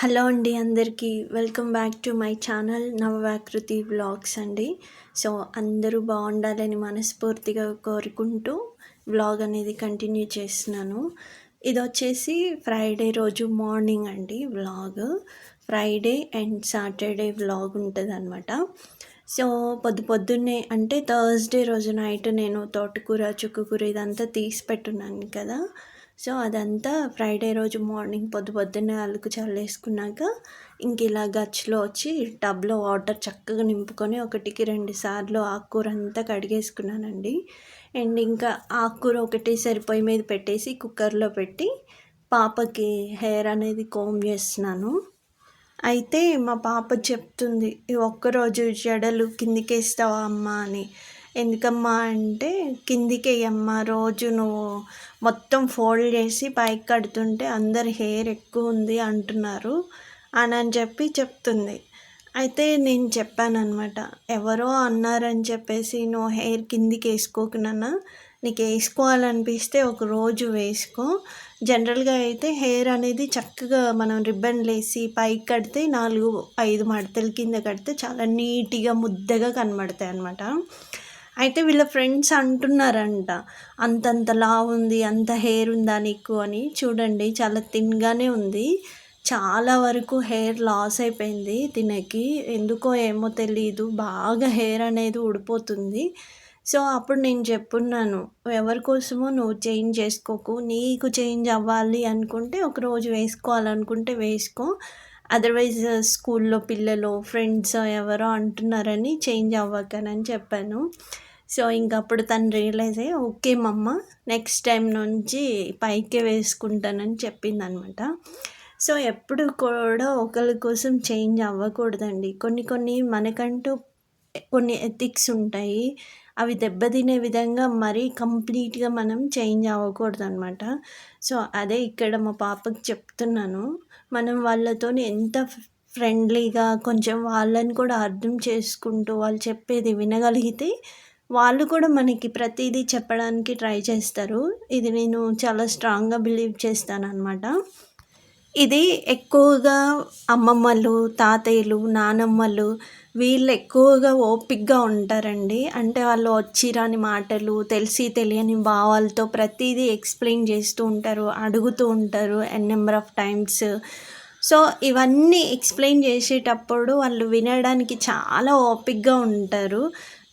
Hello అండి అందరికీ. Welcome back to my channel Navavakriti vlogs అండి. సో అందరూ బాగుండాలని మనస్ఫూర్తిగా కోరుకుంటూ వ్లాగ్ అనేది కంటిన్యూ చేస్తున్నాను. ఇది వచ్చేసి ఫ్రైడే రోజు మార్నింగ్ అండి vlog. Friday and Saturday vlog ఉంటుంది అనమాట సో పొద్దు పొద్దున్నే అంటే థర్స్డే రోజు నైట్ నేను తోటకూర చుక్కకూర ఇదంతా తీసి పెట్టున్నాను కదా. సో అదంతా ఫ్రైడే రోజు మార్నింగ్ పొద్దు పొద్దున్నే అలుకు చల్లేసుకున్నాక ఇంక ఇలా గచ్చులో వచ్చి టబ్లో వాటర్ చక్కగా నింపుకొని ఒకటికి రెండు సార్లు ఆకుకూర అంతా కడిగేసుకున్నానండి. అండ్ ఇంకా ఆకుకూర ఒకటి సరిపోయి మీద పెట్టేసి కుక్కర్లో పెట్టి పాపకి హెయిర్ అనేది కోమ్ చేస్తున్నాను. అయితే మా పాప చెప్తుంది ఒక్కరోజు జడలు కిందికేస్తావా అమ్మ అని. ఎందుకమ్మా అంటే కిందికి వేయమ్మా రోజు నువ్వు మొత్తం ఫోల్డ్ చేసి పైకి కడుతుంటే అందరి హెయిర్ ఎక్కువ ఉంది అంటున్నారు అని అని చెప్పి చెప్తుంది. అయితే నేను చెప్పాను అనమాట ఎవరో అన్నారని చెప్పేసి నువ్వు హెయిర్ కిందికి వేసుకోకున్నా నీకు వేసుకోవాలనిపిస్తే ఒక రోజు వేసుకో. జనరల్గా అయితే హెయిర్ అనేది చక్కగా మనం రిబ్బన్ లేసి పైకి కడితే నాలుగు ఐదు మడతల కింద కడితే చాలా నీట్గా ముద్దగా కనబడతాయి అనమాట అయితే వీళ్ళ ఫ్రెండ్స్ అంటున్నారంట అంతంత లా ఉంది అంత హెయిర్ ఉందా నీకు? అని. చూడండి చాలా థిన్గానే ఉంది. చాలా వరకు హెయిర్ లాస్ అయిపోయింది తినకి. ఎందుకో ఏమో తెలియదు బాగా హెయిర్ అనేది ఊడిపోతుంది. సో అప్పుడు నేను చెప్పున్నాను ఎవరి కోసమో నువ్వు చేంజ్ చేసుకోకు నీకు చేంజ్ అవ్వాలి అనుకుంటే ఒకరోజు వేసుకోవాలనుకుంటే వేసుకో. అదర్వైజ్ స్కూల్లో పిల్లలు ఫ్రెండ్స్ ఎవరో అంటున్నారని చేంజ్ అవ్వకనని చెప్పాను. సో ఇంకప్పుడు తను రియలైజ్ అయ్యి ఓకే మమ్మ నెక్స్ట్ టైం నుంచి పైకే వేసుకుంటానని చెప్పిందనమాట. సో ఎప్పుడు కూడా ఒకరి కోసం చేంజ్ అవ్వకూడదండి. కొన్ని కొన్ని మనకంటూ కొన్ని ఎథిక్స్ ఉంటాయి. అవి దెబ్బతినే విధంగా మరీ కంప్లీట్గా మనం చేంజ్ అవ్వకూడదు అనమాట సో అదే ఇక్కడ మా పాపకి చెప్తున్నాను. మనం వాళ్ళతో ఎంత ఫ్రెండ్లీగా కొంచెం వాళ్ళని కూడా అర్థం చేసుకుంటూ వాళ్ళు చెప్పేది వినగలిగితే వాళ్ళు కూడా మనకి ప్రతిదీ చెప్పడానికి ట్రై చేస్తారు. ఇది నేను చాలా స్ట్రాంగ్గా బిలీవ్ చేస్తాను అనమాట ఇది ఎక్కువగా అమ్మమ్మలు తాతయ్యలు నానమ్మలు వీళ్ళు ఎక్కువగా ఓపిక్గా ఉంటారండి. అంటే వాళ్ళు వచ్చిరాని మాటలు తెలిసి తెలియని భావాలతో ప్రతిదీ ఎక్స్ప్లెయిన్ చేస్తూ ఉంటారు అడుగుతూ ఉంటారు N number of times so ఇవన్నీ ఎక్స్ప్లెయిన్ చేసేటప్పుడు వాళ్ళు వినడానికి చాలా ఓపిక్గా ఉంటారు.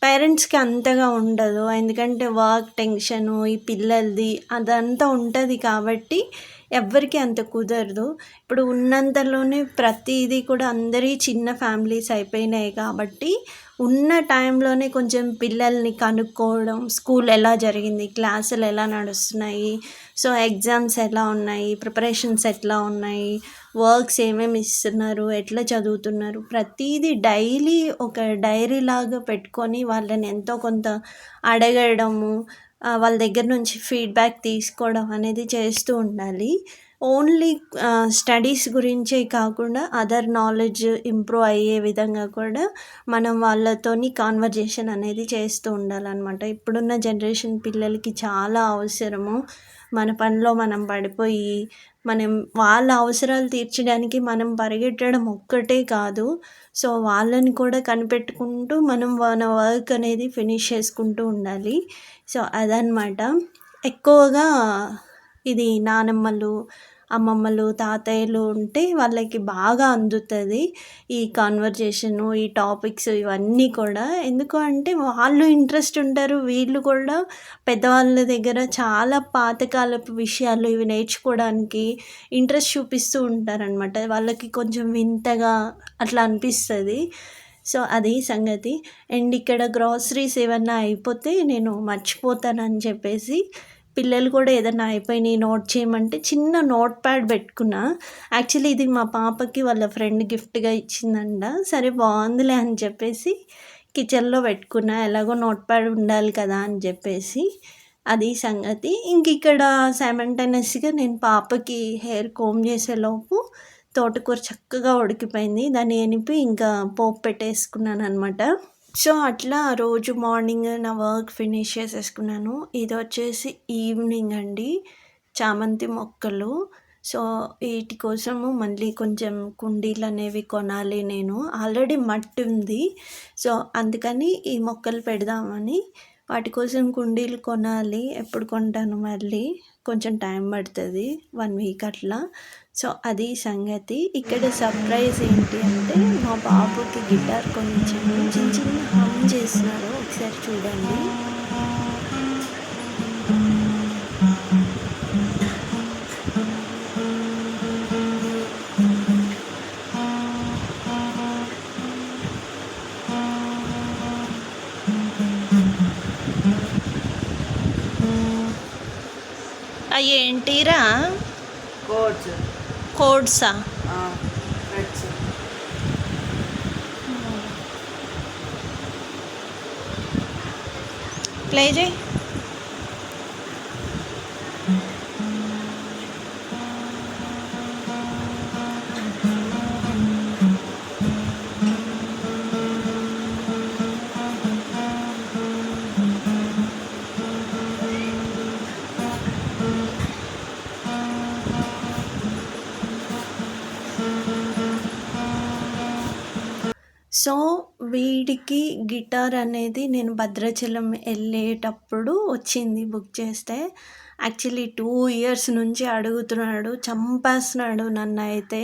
పేరెంట్స్కి అంతగా ఉండదు. ఎందుకంటే వర్క్ టెన్షను ఈ పిల్లలది అదంతా ఉంటుంది కాబట్టి ఎవ్వరికి అంత కుదరదు. ఇప్పుడు ఉన్నంతలోనే ప్రతిదీ కూడా అందరి చిన్న ఫ్యామిలీస్ అయిపోయినాయి కాబట్టి ఉన్న టైంలోనే కొంచెం పిల్లల్ని కనుక్కోవడం స్కూల్ ఎలా జరిగింది క్లాసులు ఎలా నడుస్తున్నాయి సో ఎగ్జామ్స్ ఎలా ఉన్నాయి ప్రిపరేషన్స్ ఎట్లా ఉన్నాయి వర్క్స్ ఏమేమి ఇస్తున్నారు ఎట్లా చదువుతున్నారు ప్రతిదీ డైలీ ఒక డైరీ లాగా పెట్టుకొని వాళ్ళని ఎంతో కొంత అడగడము వాళ్ళ దగ్గర నుంచి ఫీడ్బ్యాక్ తీసుకోవడం అనేది చేస్తూ ఉండాలి. ఓన్లీ స్టడీస్ గురించే కాకుండా అదర్ నాలెడ్జ్ ఇంప్రూవ్ అయ్యే విధంగా కూడా మనం వాళ్ళతోని కాన్వర్జేషన్ అనేది చేస్తూ ఉండాలన్నమాట. ఇప్పుడున్న జనరేషన్ పిల్లలకి చాలా అవసరము. మన పనిలో మనం పడిపోయి మనం వాళ్ళ అవసరాలు తీర్చడానికి మనం పరిగెట్టడం ఒక్కటే కాదు. సో వాళ్ళని కూడా కనిపెట్టుకుంటూ మనం మన వర్క్ అనేది ఫినిష్ చేసుకుంటూ ఉండాలి. సో అదనమాట ఎక్కువగా ఇది నానమ్మలు అమ్మమ్మలు తాతయ్యలు ఉంటే వాళ్ళకి బాగా అందుతుంది ఈ కాన్వర్జేషను ఈ టాపిక్స్ ఇవన్నీ కూడా. ఎందుకు అంటే వాళ్ళు ఇంట్రెస్ట్ ఉంటారు వీళ్ళు కూడా పెద్దవాళ్ళ దగ్గర చాలా పాతకాలపు విషయాలు ఇవి నేర్చుకోవడానికి ఇంట్రెస్ట్ చూపిస్తూ ఉంటారనమాట వాళ్ళకి కొంచెం వింతగా అట్లా అనిపిస్తుంది. సో అది సంగతి. అండ్ ఇక్కడ గ్రాసరీస్ ఏమన్నా అయిపోతే నేను మర్చిపోతానని చెప్పేసి పిల్లలు కూడా ఏదైనా అయిపోయినాయి నోట్ చేయమంటే చిన్న నోట్ ప్యాడ్ పెట్టుకున్నా. యాక్చువల్లీ ఇది మా పాపకి వాళ్ళ ఫ్రెండ్ గిఫ్ట్గా ఇచ్చిందంట. సరే బాగుందిలే అని చెప్పేసి కిచెన్లో పెట్టుకున్నా. ఎలాగో నోట్ ప్యాడ్ ఉండాలి కదా అని చెప్పేసి అది సంగతి. ఇంక ఇక్కడ సైమంటైనస్గా నేను పాపకి హెయిర్ కోమ్ చేసేలోపు తోటకూర చక్కగా ఉడికిపోయింది. దాన్ని ఎనిపి ఇంకా పోపు పెట్టేసుకున్నాను అనమాట సో అట్లా రోజు మార్నింగ్ నా వర్క్ ఫినిష్ చేసేసుకున్నాను. ఇది వచ్చేసి ఈవినింగ్ అండి. చామంతి మొక్కలు. సో వీటి కోసము మళ్ళీ కొంచెం కుండీలు అనేవి కొనాలి నేను. ఆల్రెడీ మట్టి ఉంది. సో అందుకని ఈ మొక్కలు పెడదామని వాటి కోసం కుండీలు కొనాలి. ఎప్పుడు కొంటాను మళ్ళీ. కొంచెం టైం పడుతుంది. వన్ వీక్ అట్లా. సో అది సంగతి. ఇక్కడ సర్ప్రైజ్ ఏంటి అంటే మా బాబుకి గిటార్ కొనిచ్చాను చిన్న చిన్న హమ్ చేస్తున్నారు. ఒకసారి చూడండి. కోడ్సా ప్లే చేయి. సో వీడికి గిటార్ అనేది నేను భద్రాచలం వెళ్ళేటప్పుడు వచ్చింది బుక్ చేస్తే. యాక్చువల్లీ టూ ఇయర్స్ నుంచి అడుగుతున్నాడు చంపేస్తున్నాడు నన్ను అయితే.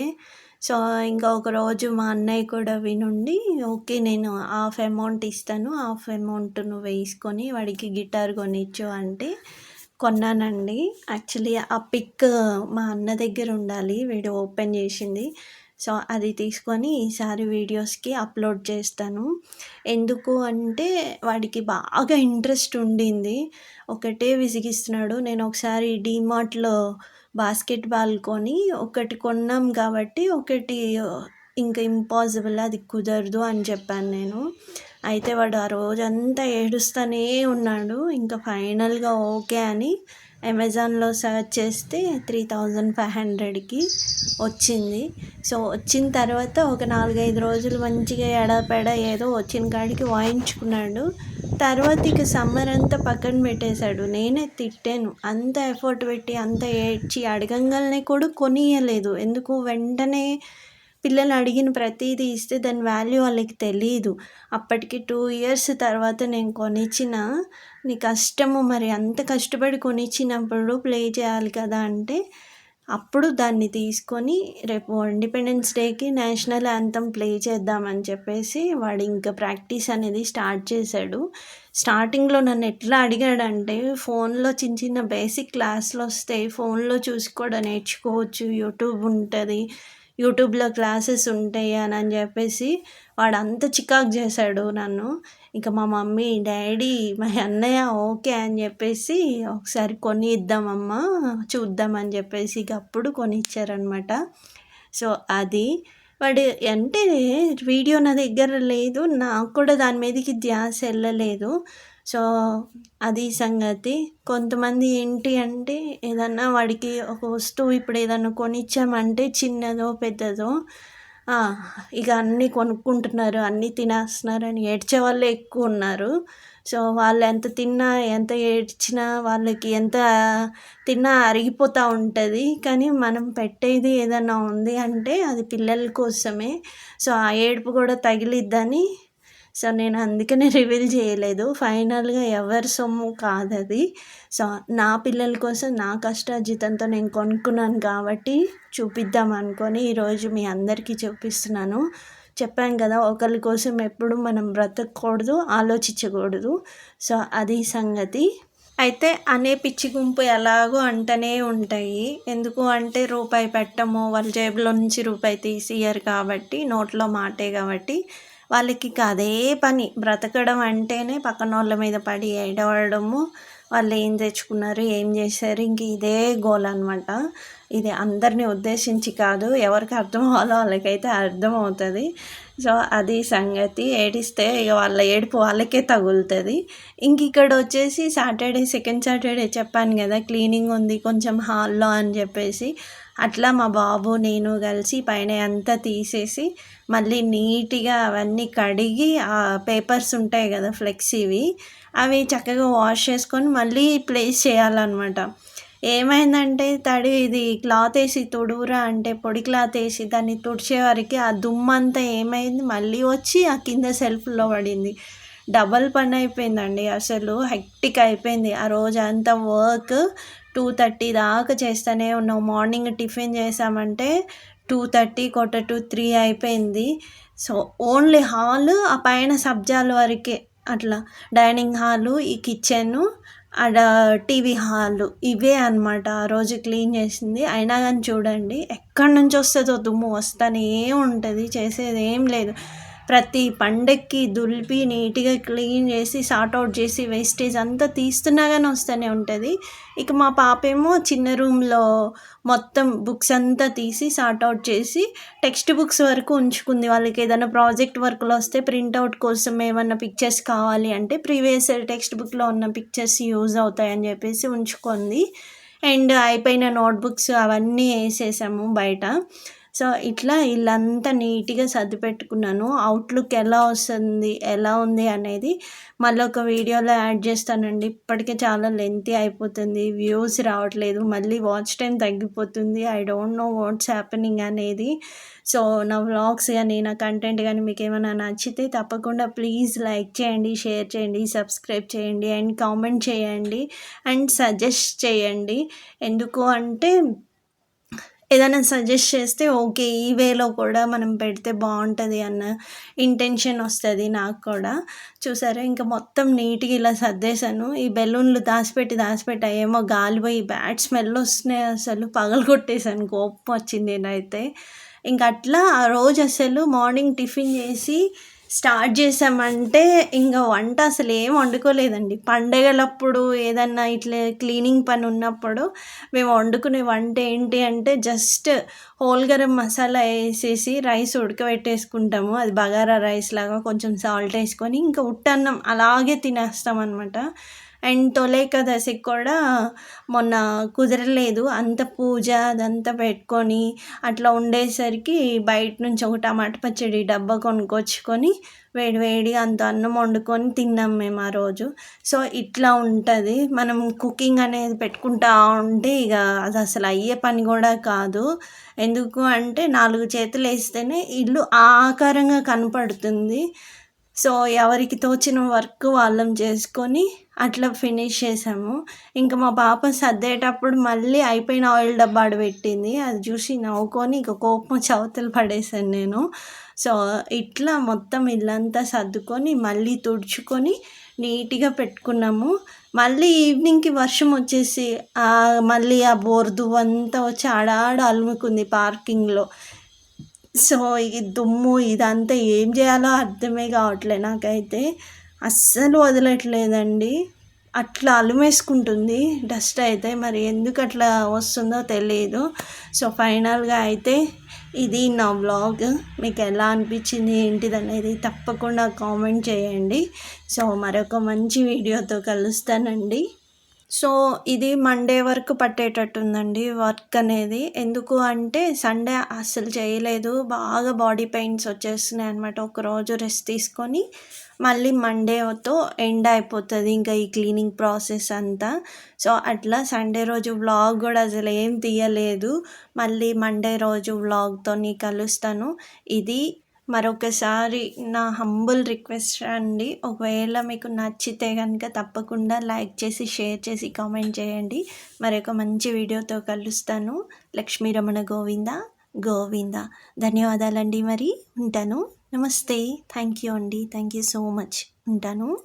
సో ఇంకా ఒక రోజు మా అన్నయ్య కూడా వినుండి ఓకే నేను హాఫ్ అమౌంట్ ఇస్తాను హాఫ్ అమౌంట్ నువ్వు వేసుకొని వాడికి గిటార్ కొనిచ్చు అంటే కొన్నానండి. యాక్చువల్లీ ఆ పిక్ మా అన్న దగ్గర ఉండాలి వీడు ఓపెన్ చేసింది. సో అది తీసుకొని ఈసారి వీడియోస్కి అప్లోడ్ చేస్తాను. ఎందుకు అంటే వాడికి బాగా ఇంట్రెస్ట్ ఉండింది. ఒకటే విసిగిస్తున్నాడు. నేను ఒకసారి డీమార్ట్లో బాస్కెట్ బాల్ కొని ఒకటి కొన్నాం కాబట్టి ఒకటి ఇంకా ఇంపాసిబుల్ అది కుదరదు అని చెప్పాను నేను. అయితే వాడు ఆ రోజంతా ఏడుస్తూనే ఉన్నాడు. ఇంకా ఫైనల్గా ఓకే అని అమెజాన్లో సెర్చ్ చేస్తే త్రీ థౌజండ్ ఫైవ్ హండ్రెడ్కి వచ్చింది. సో వచ్చిన తర్వాత ఒక నాలుగైదు రోజులు మంచిగా ఎడపెడ ఏదో వచ్చిన కాడికి వాయించుకున్నాడు. తర్వాత ఇక సమ్మర్ అంతా పక్కన పెట్టేశాడు. నేనే తిట్టాను. అంత ఎఫర్ట్ పెట్టి అంత ఏడ్చి అడగంగానే కూడా కొనియలేదు. ఎందుకు? వెంటనే పిల్లలు అడిగిన ప్రతిదీ ఇస్తే దాని వాల్యూ వాళ్ళకి తెలియదు అప్పటికి టూ ఇయర్స్ తర్వాత నేను కొనిచ్చిన నీ కష్టము మరి అంత కష్టపడి కొనిచ్చినప్పుడు ప్లే చేయాలి కదా అంటే అప్పుడు దాన్ని తీసుకొని రేపు ఇండిపెండెన్స్ డేకి నేషనల్ యాంతం ప్లే చేద్దామని చెప్పేసి వాడు ఇంకా ప్రాక్టీస్ అనేది స్టార్ట్ చేశాడు. స్టార్టింగ్లో నన్ను ఎట్లా అడిగాడంటే ఫోన్లో చిన్న చిన్న బేసిక్ క్లాసులు వస్తాయి ఫోన్లో చూసి కూడా నేర్చుకోవచ్చు యూట్యూబ్ ఉంటుంది యూట్యూబ్లో క్లాసెస్ ఉంటాయి అని అని చెప్పేసి వాడు అంత చికాకు చేశాడు నన్ను. ఇంకా మా మమ్మీ డాడీ మా అన్నయ్య ఓకే అని చెప్పేసి ఒకసారి కొని ఇద్దామమ్మా చూద్దామని చెప్పేసి ఇక అప్పుడు కొనిచ్చారనమాట సో అది. వాడు అంటే వీడియో నా దగ్గర లేదు నాకు కూడా దాని మీదకి ధ్యాస వెళ్ళలేదు. సో అది సంగతి. కొంతమంది ఏంటి అంటే ఏదన్నా వాడికి ఒక వస్తువు ఇప్పుడు ఏదన్నా కొనిచ్చామంటే చిన్నదో పెద్దదో ఇక అన్నీ కొనుక్కుంటున్నారు అన్నీ తినేస్తున్నారు అని ఏడ్చే వాళ్ళే ఎక్కువ ఉన్నారు. సో వాళ్ళు ఎంత తిన్నా ఎంత ఏడ్చినా వాళ్ళకి ఎంత తిన్నా అరిగిపోతూ ఉంటుంది. కానీ మనం పెట్టేది ఏదైనా ఉంది అంటే అది పిల్లల కోసమే. సో ఆ ఏడుపు కూడా తగిలిద్దని సో నేను అందుకనే రివీల్ చేయలేదు. ఫైనల్గా ఎవరి సొమ్ము కాదు అది సో నా పిల్లల కోసం నా కష్టార్జితంతో నేను కొనుక్కున్నాను కాబట్టి చూపిద్దాం అనుకొని ఈరోజు మీ అందరికీ చూపిస్తున్నాను. చెప్పాను కదా ఒకరి కోసం ఎప్పుడు మనం బ్రతకూడదు ఆలోచించకూడదు. సో అది సంగతి. అయితే అనే పిచ్చి గుంపు ఎలాగో అంటనే ఉంటాయి. ఎందుకు అంటే రూపాయి పెట్టము వాళ్ళ జేబులో నుంచి రూపాయి తీసియరు కాబట్టి నోట్లో మాటే కాబట్టి. వాళ్ళకి అదే పని. బ్రతకడం అంటేనే పక్కన వాళ్ళ మీద పడి ఏడవడము. వాళ్ళు ఏం తెచ్చుకున్నారు ఏం చేశారు ఇంక ఇదే గోల్ అనమాట ఇది అందరిని ఉద్దేశించి కాదు ఎవరికి అర్థం అవ్వాలో వాళ్ళకైతే అర్థమవుతుంది. సో అది సంగతి ఏడిస్తే ఇక వాళ్ళ ఏడుపు వాళ్ళకే తగులుతుంది. ఇంక ఇక్కడ వచ్చేసి సాటర్డే సెకండ్ సాటర్డే చెప్పాను కదా క్లీనింగ్ ఉంది కొంచెం హాల్లో అని చెప్పేసి. అట్లా మా బాబు నేను కలిసి పైన అంతా తీసేసి మళ్ళీ నీట్గా అవన్నీ కడిగి ఆ పేపర్స్ ఉంటాయి కదా ఫ్లెక్సీవి అవి చక్కగా వాష్ చేసుకొని మళ్ళీ ప్లేస్ చేయాలన్నమాట. ఏమైందంటే తడి ఇది క్లాత్ వేసి తుడువురా అంటే పొడి క్లాత్ వేసి దాన్ని తుడిచే ఆ దుమ్మంతా ఏమైంది? మళ్ళీ వచ్చి ఆ కింద సెల్ఫ్లో పడింది. డబల్ పని అయిపోయిందండి. అసలు హెక్టిక్ అయిపోయింది. ఆ రోజు అంతా వర్క్ టూ థర్టీ దాకా చేస్తూనే ఉన్నాం. మార్నింగ్ టిఫిన్ చేసామంటే టూ థర్టీ కొట్ట టూ త్రీ అయిపోయింది. సో ఓన్లీ హాల్ ఆ పైన సబ్జాల వరకే అట్లా. డైనింగ్ హాలు ఈ కిచెను ఆడ టీవీ హాలు ఇవే అనమాట ఆ రోజు క్లీన్ చేసింది. అయినా కానీ చూడండి ఎక్కడి నుంచి వస్తుందో దుమ్ము వస్తానే ఉంటుంది. చేసేది ఏం లేదు. ప్రతి పండక్కి దులిపి నీట్గా క్లీన్ చేసి సార్ట్ అవుట్ చేసి వేస్టేజ్ అంతా తీస్తున్నా కానీ వస్తూనే ఉంటుంది. ఇక మా పాప ఏమో చిన్న రూమ్లో మొత్తం బుక్స్ అంతా తీసి సార్ట్ అవుట్ చేసి టెక్స్ట్ బుక్స్ వరకు ఉంచుకుంది. వాళ్ళకి ఏదైనా ప్రాజెక్ట్ వర్క్లో వస్తే ప్రింట్అవుట్ కోసం ఏమన్నా పిక్చర్స్ కావాలి అంటే ప్రీవియస్ టెక్స్ట్ బుక్లో ఉన్న పిక్చర్స్ యూజ్ అవుతాయని చెప్పేసి ఉంచుకుంది. అండ్ అయిపోయిన నోట్బుక్స్ అవన్నీ వేసేసాము బయట. సో ఇట్లా ఇల్లంతా నీట్గా సర్ది పెట్టుకున్నాను అవుట్లుక్ ఎలా వస్తుంది ఎలా ఉంది అనేది మళ్ళీ ఒక వీడియోలో యాడ్ చేస్తానండి. ఇప్పటికే చాలా లెంతీ అయిపోతుంది. వ్యూస్ రావట్లేదు. మళ్ళీ వాచ్ టైం తగ్గిపోతుంది. I don't know what's happening అనేది. సో నా వ్లాగ్స్ కానీ నా కంటెంట్ కానీ మీకు ఏమైనా నచ్చితే తప్పకుండా ప్లీజ్ లైక్ చేయండి షేర్ చేయండి సబ్స్క్రైబ్ చేయండి అండ్ కామెంట్ చేయండి అండ్ సజెస్ట్ చేయండి. ఎందుకు అంటే ఏదైనా సజెస్ట్ చేస్తే ఓకే ఈ వేలో కూడా మనం పెడితే బాగుంటుంది అన్న ఇంటెన్షన్ వస్తుంది నాకు కూడా. చూసారా? ఇంకా మొత్తం నీట్గా ఇలా సర్దేశాను. ఈ బెలూన్లు దాచిపెట్టి దాచిపెట్టి ఏమో గాలిపోయి బ్యాడ్ స్మెల్ వస్తున్నాయి అసలు. పగలు కొట్టేశాను కోపం వచ్చింది నేనైతే. ఇంక అట్లా ఆ రోజు అసలు మార్నింగ్ టిఫిన్ చేసి స్టార్ట్ చేసామంటే ఇంకా వంట అసలు ఏం వండుకోలేదండి. పండగలప్పుడు ఏదన్నా ఇట్లా క్లీనింగ్ పని ఉన్నప్పుడు మేము వండుకునే వంట ఏంటి అంటే జస్ట్ హోల్ గరం మసాలా వేసేసి రైస్ ఉడకబెట్టేసుకుంటాము. అది బగారా రైస్ లాగా కొంచెం సాల్ట్ వేసుకొని ఇంకా ఉట్టన్నం అలాగే తినేస్తాం అనమాట అండ్ తొలేకాదశికి కూడా మొన్న కుదరలేదు. అంత పూజ అదంతా పెట్టుకొని అట్లా ఉండేసరికి బయట నుంచి ఒక టమాటా పచ్చడి డబ్బా కొనుక్కొచ్చుకొని వేడివేడిగా అంత అన్నం వండుకొని తిన్నాం మేము ఆ రోజు. సో ఇట్లా ఉంటుంది. మనం కుకింగ్ అనేది పెట్టుకుంటా ఉంటే ఇక అది అసలు అయ్యే పని కూడా కాదు. ఎందుకు అంటే నాలుగు చేతులు వేస్తేనే ఇల్లు ఆకారంగా కనపడుతుంది. సో ఎవరికి తోచిన వర్క్ వాళ్ళం చేసుకొని అట్లా ఫినిష్ చేసాము. ఇంకా మా పాప సర్దేటప్పుడు మళ్ళీ అయిపోయిన ఆయిల్ డబ్బా పెట్టింది. అది చూసి నవ్వుకొని ఇక కోపం చవతలు పడేసాను నేను. సో ఇట్లా మొత్తం ఇల్లంతా సర్దుకొని మళ్ళీ తుడుచుకొని నీట్గా పెట్టుకున్నాము. మళ్ళీ ఈవినింగ్కి వర్షం వచ్చేసి మళ్ళీ ఆ బోర్దు అంతా వచ్చి ఆడాడ అలుముకుంది పార్కింగ్లో. సో ఈ దుమ్ము ఇదంతా ఏం చేయాలో అర్థమే కావట్లేదు నాకైతే. అస్సలు వదలట్లేదండి. అట్లా అలుమేసుకుంటుంది. డస్ట్ అయితే మరి ఎందుకు అట్లా వస్తుందో తెలియదు సో ఫైనల్గా అయితే ఇది నా బ్లాగ్ మీకు ఎలా అనిపించింది ఏంటిది అనేది తప్పకుండా కామెంట్ చేయండి. సో మరొక మంచి వీడియోతో కలుస్తానండి. సో ఇది మండే వరకు పట్టేటట్టుందండి వర్క్ అనేది. ఎందుకు అంటే సండే అస్సలు చేయలేదు. బాగా బాడీ పెయిన్స్ వచ్చేస్తున్నాయి అనమాట ఒకరోజు రెస్ట్ తీసుకొని మళ్ళీ మండేతో ఎండ్ అయిపోతుంది ఇంకా ఈ క్లీనింగ్ ప్రాసెస్ అంతా. సో అట్లా సండే రోజు వ్లాగ్ కూడా అసలు ఏం తీయలేదు. మళ్ళీ మండే రోజు వ్లాగ్తో కలుస్తాను. ఇది మరొకసారి నా హంబుల్ రిక్వెస్ట్ అండి. ఒకవేళ మీకు నచ్చితే కనుక తప్పకుండా లైక్ చేసి షేర్ చేసి కామెంట్ చేయండి. మరొక మంచి వీడియోతో కలుస్తాను. లక్ష్మీ రమణ గోవింద గోవింద. ధన్యవాదాలండి మరి. ఉంటాను. నమస్తే. థ్యాంక్ యూ అండి. Thank you so much. ఉంటాను.